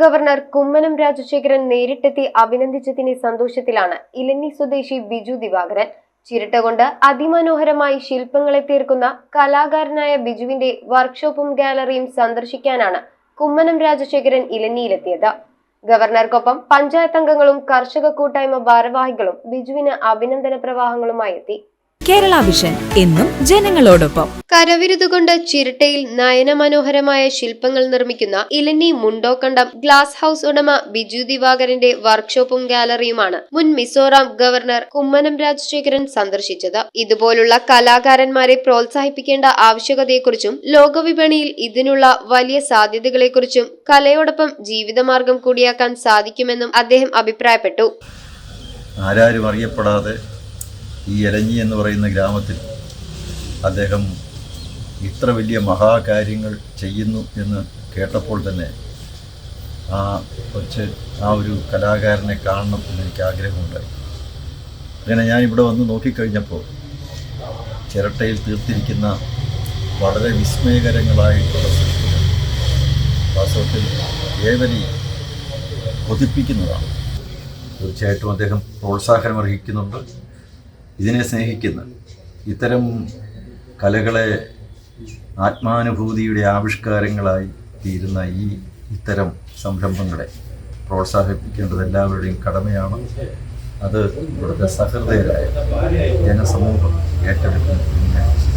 Governor Kummanam Rajasekharan നേരിട്ടെത്തി അഭിനന്ദിച്ചതിന്റെ സന്തോഷത്തിലാണ് ഇലഞ്ഞി സ്വദേശി ബിജു ദിവാകരൻ. ചിരട്ടകൊണ്ട് അതിമനോഹരമായി ശില്പങ്ങളെ തീർക്കുന്ന കലാകാരനായ ബിജുവിന്റെ വർക്ക്ഷോപ്പും ഗാലറിയും സന്ദർശിക്കാനാണ് കുമ്മനം രാജശേഖരൻ ഇലഞ്ഞിയിലെത്തിയത്. ഗവർണർക്കൊപ്പം പഞ്ചായത്ത് അംഗങ്ങളും കർഷക കൂട്ടായ്മ ഭാരവാഹികളും ബിജുവിന് അഭിനന്ദന പ്രവാഹങ്ങളുമായി എത്തി. കേരള വിഷൻ എന്നും ജനങ്ങളോടൊപ്പം. കരവിരുതുകൊണ്ട് ചിരട്ടയിൽ നയനമനോഹരമായ ശില്പങ്ങൾ നിർമ്മിക്കുന്ന ഇലനി മുണ്ടോക്കണ്ടം ഗ്ലാസ് ഹൌസ് ഉടമ ബിജു ദിവാകരന്റെ വർക്ക്ഷോപ്പും ഗാലറിയുമാണ് മുൻ മിസോറാം ഗവർണർ കുമ്മനം രാജശേഖരൻ സന്ദർശിച്ചത്. ഇതുപോലുള്ള കലാകാരന്മാരെ പ്രോത്സാഹിപ്പിക്കേണ്ട ആവശ്യകതയെക്കുറിച്ചും ലോകവിപണിയിൽ ഇതിനുള്ള വലിയ സാധ്യതകളെക്കുറിച്ചും കലയോടൊപ്പം ജീവിതമാർഗം കൂടിയാക്കാൻ സാധിക്കുമെന്നും അദ്ദേഹം അഭിപ്രായപ്പെട്ടു. ആരാരും അറിയപ്പെടാതെ ഈ എലഞ്ഞി എന്ന് പറയുന്ന ഗ്രാമത്തിൽ അദ്ദേഹം ഇത്ര വലിയ മഹാകാര്യങ്ങൾ ചെയ്യുന്നു എന്ന് കേട്ടപ്പോൾ തന്നെ ആ കൊച്ച് ആ ഒരു കലാകാരനെ കാണണം എന്ന് എനിക്ക് ആഗ്രഹമുണ്ടായി. അങ്ങനെ ഞാൻ ഞാനിവിടെ വന്ന് നോക്കിക്കഴിഞ്ഞപ്പോൾ ചിരട്ടയിൽ തീർത്തിരിക്കുന്ന വളരെ വിസ്മയകരങ്ങളായിട്ടുള്ള സൃഷ്ടികൾ വാസ്തവത്തിൽ ഏവരെയും കൊതിപ്പിക്കുന്നതാണ്. തീർച്ചയായിട്ടും അദ്ദേഹം പ്രോത്സാഹനം അർഹിക്കുന്നുണ്ട്. ഇതിനെ സ്നേഹിക്കുന്ന. ഇത്തരം കലകളെ ആത്മാനുഭൂതിയുടെ ആവിഷ്കാരങ്ങളായി തീരുന്ന ഈ ഇത്തരം സംരംഭങ്ങളെ പ്രോത്സാഹിപ്പിക്കേണ്ടത് എല്ലാവരുടെയും കടമയാണ് അത് ഇവിടുത്തെ സഹൃദയരായ ജനസമൂഹം വിശ്വസിക്കുന്നു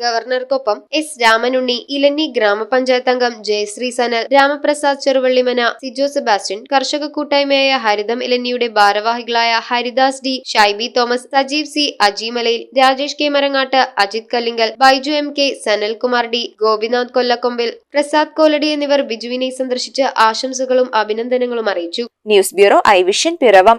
ഗവർണർക്കൊപ്പം എസ് രാമനുണ്ണി ഇലഞ്ഞി ഗ്രാമപഞ്ചായത്ത് അംഗം ജയശ്രീ സനൽ രാമപ്രസാദ് ചെറുവള്ളിമന സിജോ സെബാസ്റ്റ്യൻ കർഷക കൂട്ടായ്മയായ ഹരിതം ഇലഞ്ഞിയുടെ ഭാരവാഹികളായ Haridas D Shaibi Thomas Sajeev C അജിമലയിൽ Rajesh K Marangattu Ajith Kallinkal Baiju M K Sanalkumar D Gopinath Kollakombil Prasad Koladi എന്നിവർ ബിജുവിനെ സന്ദർശിച്ച് ആശംസകളും അഭിനന്ദനങ്ങളും അറിയിച്ചു. News bureau I vision Piravom.